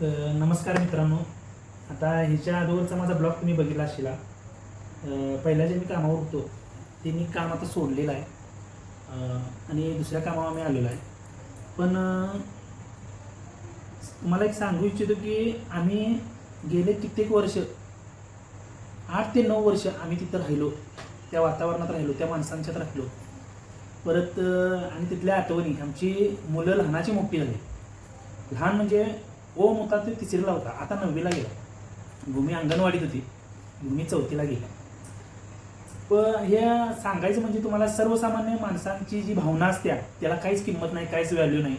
तर नमस्कार मित्रांनो. आता ह्याच्या अगोदरचा माझा ब्लॉग तुम्ही बघितला असेला. पहिल्या जे मी कामावर होतो ते मी काम आता सोडलेलं आहे. आणि दुसऱ्या कामावर मी आलेलो आहे. पण तुम्हाला एक सांगू इच्छितो की आम्ही गेले कित्येक वर्ष आठ ते नऊ वर्ष आम्ही तिथं राहिलो. त्या वातावरणात राहिलो त्या माणसांच्यात राहिलो. परत आणि तिथल्या आठवणी आमची मुलं लहानाची मोठी झाली. लहान म्हणजे ओ होता ते तिसरीला होता. आता नववीला गेला. भूमी अंगणवाडीत होती. भूमी चौथीला गेला. पण हे सांगायचं म्हणजे तुम्हाला सर्वसामान्य माणसांची जी भावना असते त्याला काहीच किंमत नाही काहीच व्हॅल्यू नाही.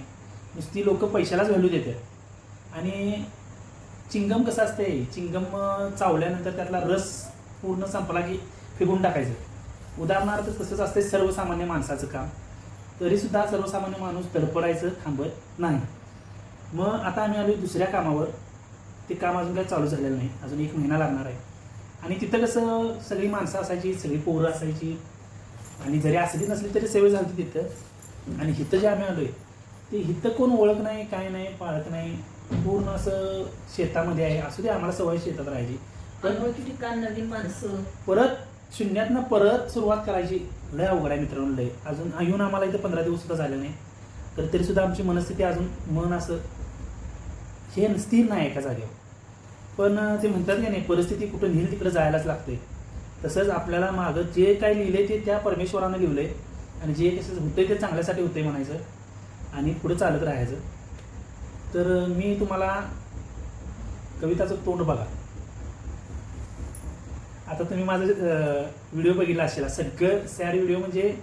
नुसती लोक पैशालाच व्हॅल्यू देतात आणि चिंगम कसं असते चिंगम चावल्यानंतर त्यातला रस पूर्ण संपला की फेकून टाकायचं. उदाहरणार्थ तसंच असते सर्वसामान्य माणसाचं काम. तरीसुद्धा सर्वसामान्य माणूस धडपडायचं थांबत नाही. मग आता आम्ही आलो दुसऱ्या कामावर. ते काम अजून काही चालू झालेलं नाही. अजून एक महिना लागणार आहे. आणि तिथं कसं सगळी माणसं असायची सगळी पोरं असायची. आणि जरी असली नसली तरी सेवा झाली तिथं. आणि हिथं जे आम्ही आलोय ते हिथं कोण ओळख नाही काय नाही पाळत नाही. पूर्ण असं शेतामध्ये आहे. असू दे आम्हाला सवय शेतात राहायची. अनोळखी ठिकाण नवीन माणसं. परत शून्यातनं परत सुरुवात करायची. लय अवघड आहे मित्रांनो लय. अजून येऊन आम्हाला इथं पंधरा दिवस सुद्धा झाले नाही. तर तरी सुद्धा आमची मनस्थिती अजून मन असं हे स्थिर नाही एका जागेवर. पण ते म्हणतात की नाही परिस्थिती कुठं नेईल तिकडे जायलाच लागते. तसंच आपल्याला मागं जे काय लिहिले ते त्या परमेश्वरानं लिहिलंय. आणि जे कसं होतंय ते चांगल्यासाठी होतंय म्हणायचं. आणि पुढे चालत राहायचं. तर मी तुम्हाला कविताचं तोंड बघा. आता तुम्ही माझा व्हिडिओ बघितला असेल. सगळं सॅड व्हिडिओ म्हणजे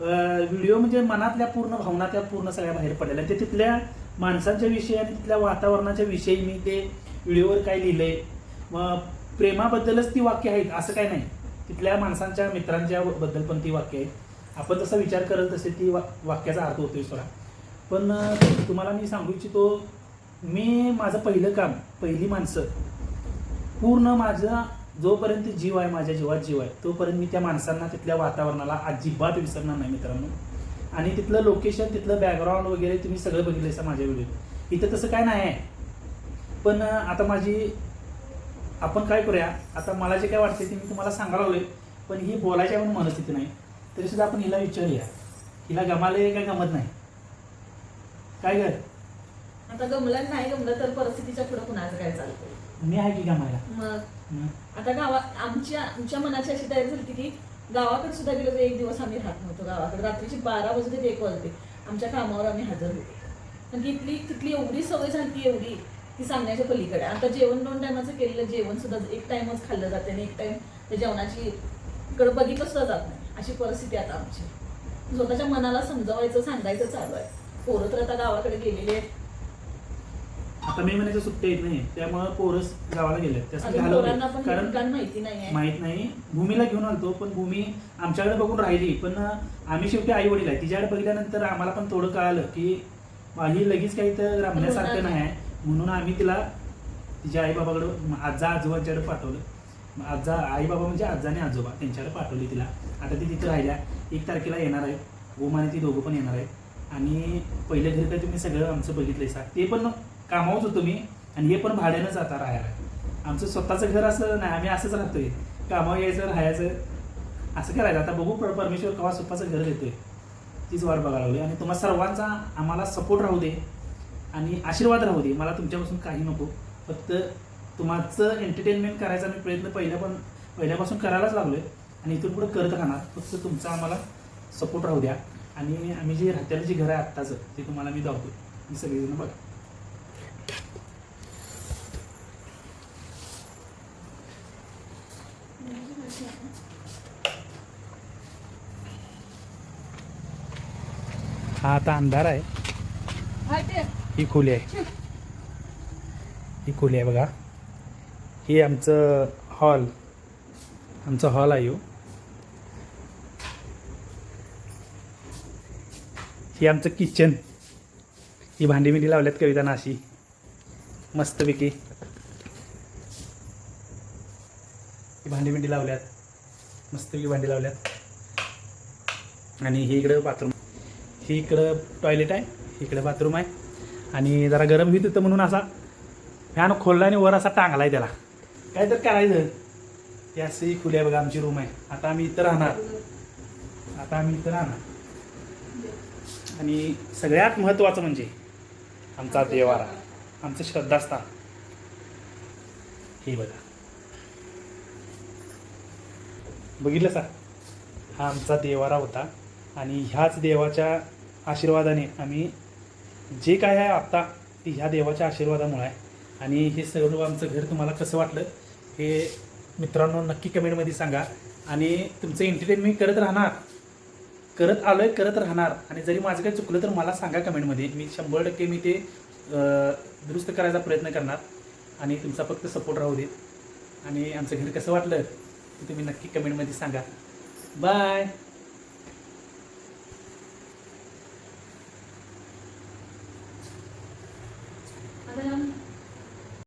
व्हिडिओ म्हणजे मनातल्या पूर्ण भावना त्या पूर्ण सगळ्या बाहेर पडलेल्या. ते तिथल्या माणसांच्या विषयी आणि तिथल्या वातावरणाच्या विषयी मी ते व्हिडिओवर काय लिहिलंय मग प्रेमाबद्दलच ती वाक्य आहेत असं काय नाही. तिथल्या माणसांच्या मित्रांच्या बद्दल पण ती वाक्य आहेत. आपण जसा विचार करत तसे ती वा वाक्याचा अर्थ होतोय सोडा पण तुम्हाला मी सांगू इच्छितो मी माझं पहिलं काम पहिली माणसं पूर्ण माझा जोपर्यंत जीव आहे माझ्या जीवात जीव आहे तोपर्यंत मी त्या माणसांना तिथल्या वातावरणाला अजिबात विसरणार नाही मित्रांनो. आणि तिथलं लोकेशन तिथलं बॅकग्राऊंड वगैरे तुम्ही सगळं बघितलं असं माझ्या व्हिडिओ इथं तसं काय नाही आहे पण आता माझी आपण काय करूया? आता मला जे काय वाटते ते मी तुम्हाला सांगायला लागलोय पण ही बोलायच्या पण मनस्थिती नाही. तरी सुद्धा आपण हिला विचारूया. हिला गमाले काय गमत नाही? काय कर आता गमलं नाही गमलं तर परिस्थितीच्या पुढे कुणाचं काय चालतं मी आहे की गमायला? मग. आता गावात आमच्या आमच्या मनाची अशी तयारी झाली की गावाकडे सुद्धा गेलो तर एक दिवस आम्ही राहत नव्हतो गावाकडे. रात्रीची बारा वाजते ते एक वाजते आमच्या कामावर आम्ही हजर होतो. पण तिथली तिथली एवढी सवय झाली एवढी ती सांगण्याच्या पलीकडे. आता जेवण दोन टायमाचं केलेलं जेवण सुद्धा एक टाइमच खाल्लं जाते आणि एक टाइम त्या जेवणाची कडे बघितलं सुद्धा जात नाही. अशी परिस्थिती आता आमची. स्वतःच्या मनाला समजावायचं सांगायचं चालू आहे. पोरं तर आता गावाकडे गेलेले आहेत. आता मे महिन्याच्या सुट्ट्या येत नाही त्यामुळे पोरस गावाला गेले त्यासाठी कारण माहिती नाही आहे. माहीत नाही. भूमीला घेऊन आलतो पण भूमी आमच्याकडे बघून राहिली. पण आम्ही शेवटी आई वडील आहे. तिच्याकडे बघितल्यानंतर आम्हाला पण थोडं कळालं की ही लगेच काही तर रमण्यासारखं नाही. आहे म्हणून आम्ही तिला तिच्या आई बाबाकडं आजा आजोबांच्याकडे पाठवलं. आजा आई बाबा म्हणजे आजा आणि आजोबा त्यांच्याकडे पाठवली तिला. आता ती तिथे राहिल्या. एक तारखेला येणार आहे. आणि ती दोघं पण येणार आहेत. आणि पहिल्या घरी काय तुम्ही सगळं आमचं बघितलंय सा. ते पण कामावच होतो मी आणि हे पण भाड्यानंच आता राहायला. आमचं स्वतःचं घर असं नाही आम्ही असंच राहतोय. कामावर यायचं राहायचं असं करायचं. आता बघू परमेश्वर कवा स्वतःचं घर देतोय. तीच वाट बघायला लागली आणि तुम्हा सर्वांचा आम्हाला सपोर्ट राहू दे आणि आशीर्वाद राहू दे. मला तुमच्यापासून काही नको. फक्त तुम्हाचं एंटरटेनमेंट करायचा मी प्रयत्न पहिल्या पण पहिल्यापासून करायलाच लागलोय. आणि इथून पुढे करत राहणार. फक्त तुमचा आम्हाला सपोर्ट राहू द्या. आणि आम्ही जे राहत्याला जे घर आहे आत्ताचं ते तुम्हाला मी दावतो मी सगळेजण बघा. हा आता अंधार आहे. ही खोली आहे. ही खोली आहे बघा. ही आमचं हॉल. आमचं हॉल आहे ह्यो. ही आमचं किचन. ही भांडी बिंडी लावल्यात कविता नाशी. मस्तपैकी. ही भांडी बिंडी लावल्यात. मस्तपैकी भांडी लावल्यात. आणि ही इकडं बाथरूम. ही इकडं टॉयलेट आहे इकडं बाथरूम आहे. आणि जरा गरम होईल तिथं म्हणून असा फॅन खोलला आणि वर असा टांगला आहे त्याला. काय तर करायचं. ते अशी खुली आहे बघा आमची रूम आहे. आता आम्ही इथं राहणार. आता आम्ही इथं राहणार. आणि सगळ्यात महत्त्वाचं म्हणजे आमचा देवारा आमचं श्रद्धास्थान. हे बघा. बघितलं सर हा आमचा देवारा होता आणि ह्याच देवाच्या आशीर्वादाने आम्ही जे काय आहे आत्ता ते ह्या देवाच्या आशीर्वादामुळे. आहे आणि हे सर्व आमचं घर तुम्हाला कसं वाटलं हे मित्रांनो नक्की कमेंटमध्ये सांगा. आणि तुमचं एंटरटेन मी करत राहणार करत आलो आहे करत राहणार. आणि जरी माझं काही चुकलं तर मला सांगा कमेंटमध्ये. मी शंभर टक्के मी ते दुरुस्त करायचा प्रयत्न करणार. आणि तुमचा फक्त सपोर्ट राहू देत. आणि आमचं घर कसं वाटलं? तुम्ही नक्की कमेंटमध्ये सांगा. बाय.